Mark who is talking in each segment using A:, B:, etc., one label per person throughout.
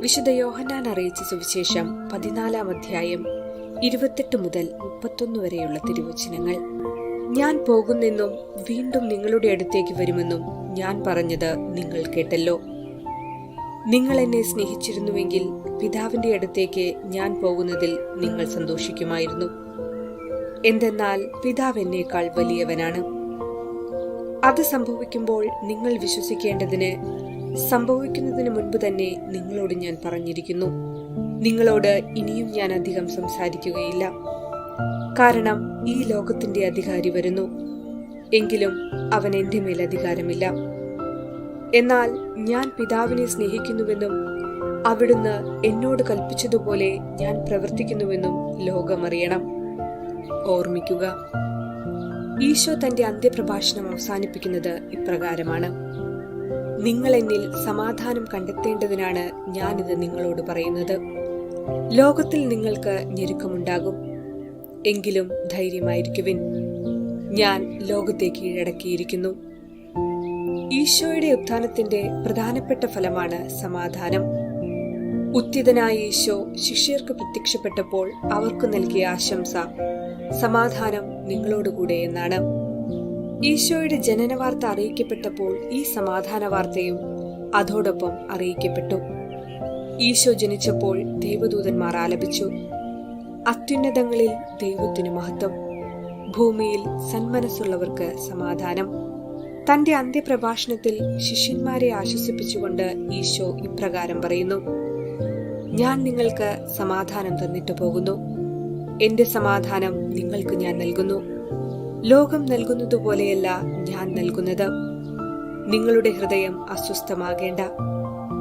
A: വിശുദ്ധ യോഹന്നാൻ അറിയിച്ച സുവിശേഷം പതിനാലാം അധ്യായം ഇരുപത്തെട്ട് മുതൽ മുപ്പത്തൊന്ന് വരെയുള്ള തിരുവചനങ്ങൾ. ഞാൻ പോകുന്നെന്നും വീണ്ടും നിങ്ങളുടെ അടുത്തേക്ക് വരുമെന്നും ഞാൻ പറഞ്ഞത് നിങ്ങൾ കേട്ടല്ലോ. നിങ്ങൾ എന്നെ സ്നേഹിച്ചിരുന്നുവെങ്കിൽ പിതാവിന്റെ അടുത്തേക്ക് ഞാൻ പോകുന്നതിൽ നിങ്ങൾ സന്തോഷിക്കുമായിരുന്നു. എന്തെന്നാൽ പിതാവ് എന്നേക്കാൾ വലിയവനാണ്. അത് സംഭവിക്കുമ്പോൾ നിങ്ങൾ വിശ്വസിക്കേണ്ടതിന് സംഭവിക്കുന്നതിന് മുൻപ് തന്നെ നിങ്ങളോട് ഞാൻ പറഞ്ഞിരിക്കുന്നു. നിങ്ങളോട് ഇനിയും ഞാൻ അധികം സംസാരിക്കുകയില്ല. കാരണം ഈ ലോകത്തിന്റെ അധികാരി വരുന്നു. എങ്കിലും അവൻ എന്റെ മേൽ അധികാരമില്ല. എന്നാൽ ഞാൻ പിതാവിനെ സ്നേഹിക്കുന്നുവെന്നും അവിടുന്ന് എന്നോട് കൽപ്പിച്ചതുപോലെ ഞാൻ പ്രവർത്തിക്കുന്നുവെന്നും ലോകമറിയണം ഓർമ്മിക്കുക ഈശോ തന്റെ അന്ത്യപ്രഭാഷണം അവസാനിപ്പിക്കുന്നത് ഇപ്രകാരമാണ്. നിങ്ങൾ എന്നിൽ സമാധാനം കണ്ടെത്തേണ്ടതിനാണ് ഞാനിത് നിങ്ങളോട് പറയുന്നത്. ലോകത്തിൽ നിങ്ങൾക്ക് ഞെരുക്കമുണ്ടാകും. എങ്കിലും ധൈര്യമായിരിക്കുവിൻ. ഞാൻ ലോകത്തെ കീഴടക്കിയിരിക്കുന്നു. ഈശോയുടെ ഉത്ഥാനത്തിന്റെ പ്രധാനപ്പെട്ട ഫലമാണ് സമാധാനം. ഉത്തിതനായ ഈശോ ശിഷ്യർക്ക് പ്രത്യക്ഷപ്പെട്ടപ്പോൾ അവർക്ക് നൽകിയ ആശംസ സമാധാനം നിങ്ങളോടുകൂടെ എന്നാണ്. ഈശോയുടെ ജനന വാർത്ത അറിയിക്കപ്പെട്ടപ്പോൾ ഈ സമാധാന വാർത്തയും അതോടൊപ്പം അറിയിക്കപ്പെട്ടു. ഈശോ ജനിച്ചപ്പോൾ ദൈവദൂതന്മാർ ആലപിച്ചു. അത്യുന്നതങ്ങളിൽ ദൈവത്തിനു മഹത്വം. ഭൂമിയിൽ സന്മനസ്സുള്ളവർക്ക് സമാധാനം. തന്റെ അന്ത്യപ്രഭാഷണത്തിൽ ശിഷ്യന്മാരെ ആശ്വസിപ്പിച്ചുകൊണ്ട് ഈശോ ഇപ്രകാരം പറയുന്നു ഞാൻ നിങ്ങൾക്ക് സമാധാനം തന്നിട്ട് പോകുന്നു എന്റെ സമാധാനം നിങ്ങൾക്ക് ഞാൻ നൽകുന്നു. ലോകം നൽകുന്നതുപോലെയല്ല ഞാൻ നൽകുന്നത്. നിങ്ങളുടെ ഹൃദയം അസ്വസ്ഥമാകേണ്ട.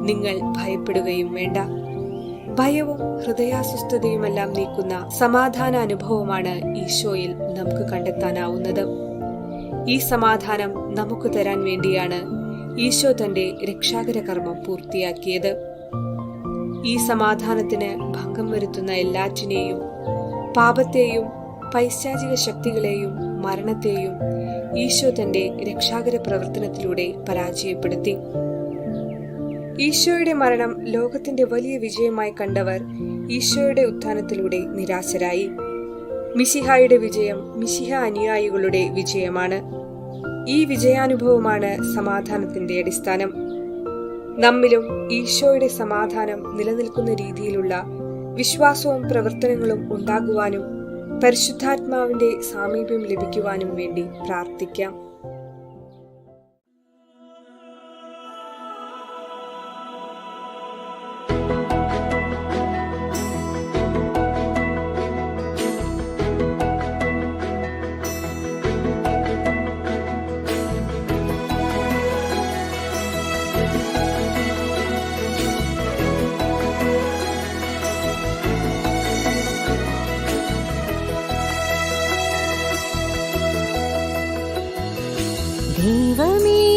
A: നിങ്ങൾ ഭയപ്പെടുകയും വേണ്ട. ഭയവും ഹൃദയാസ്വസ്ഥതയുമെല്ലാം നീക്കുന്ന സമാധാന അനുഭവമാണ് ഈശോയിൽ നമുക്ക് കണ്ടെത്താനാവുന്നത്. ഈ സമാധാനം നമുക്ക് തരാൻ വേണ്ടിയാണ് ഈശോ തന്റെ രക്ഷാകര കർമ്മം പൂർത്തിയാക്കിയത്. ഈ സമാധാനത്തിന് ഭംഗം വരുത്തുന്ന എല്ലാറ്റിനെയും പാപത്തെയും പൈശാചിക ശക്തികളെയും മരണത്തെയും ഈശോ തന്റെ രക്ഷാകര പ്രവർത്തനത്തിലൂടെ പരാജയപ്പെടുത്തി. ഈശോയുടെ മരണം ലോകത്തിന്റെ വലിയ വിജയമായി കണ്ടവർ ഈശോയുടെ ഉത്ഥാനത്തിലൂടെ നിരാശരായി. മിശിഹായുടെ വിജയം മിശിഹ അനുയായികളുടെ വിജയമാണ്. ഈ വിജയാനുഭവമാണ് സമാധാനത്തിന്റെ അടിസ്ഥാനം. നമ്മിലും ഈശോയുടെ സമാധാനം നിലനിൽക്കുന്ന രീതിയിലുള്ള വിശ്വാസവും പ്രവർത്തനങ്ങളും ഉണ്ടാകുവാനും പരിശുദ്ധാത്മാവിന്റെ സാമീപ്യം ലഭിക്കുവാനും വേണ്ടി പ്രാർത്ഥിക്കാം.
B: ദൈവമേ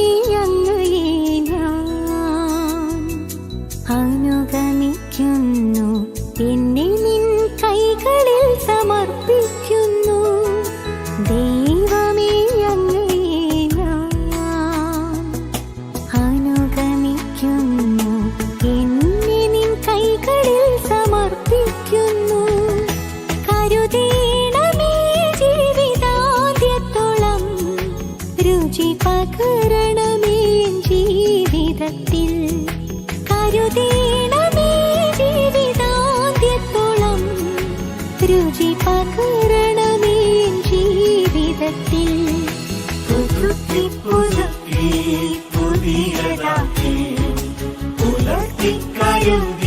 B: you.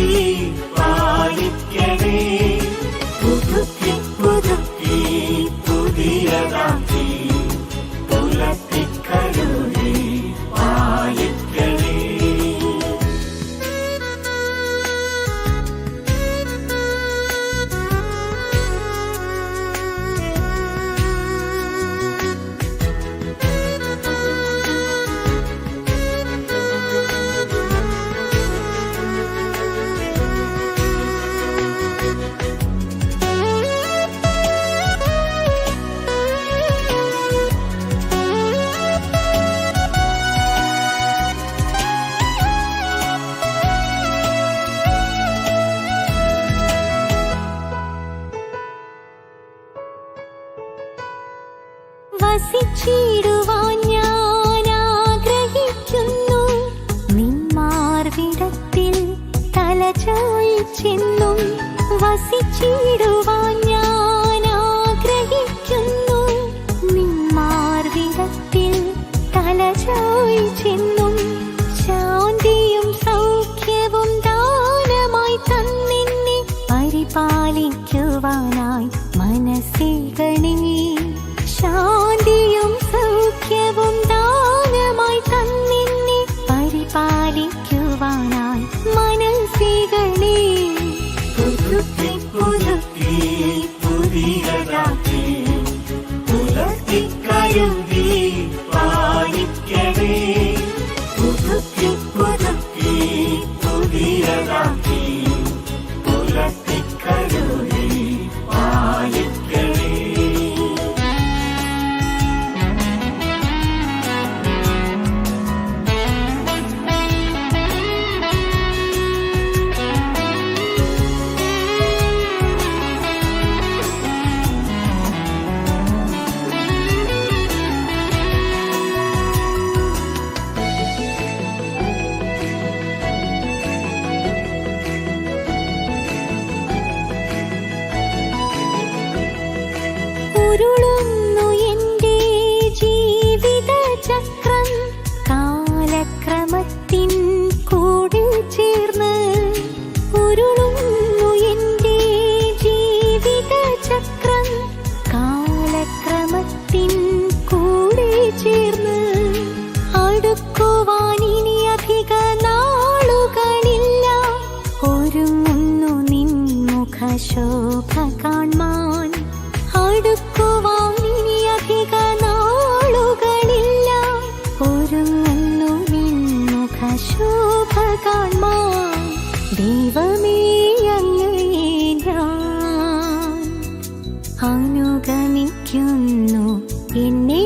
B: വസിച്ചിടുവാൻ ഞാൻ ആഗ്രഹിക്കുന്നു. നിന്മാർവിടത്തിൽ തലചോയിച്ചെന്നും വസിച്ചിടുവാൻ you. ശോഭ കാൺമാൻ അടുക്കുവാൻ ഇനി അധിക നാളുകളില്ല. ഒരുങ്ങുന്നു നിന്നുഖ ശോഭ കാൺമാൻ ദൈവമേ അനുഗമിക്കുന്നു എന്നെ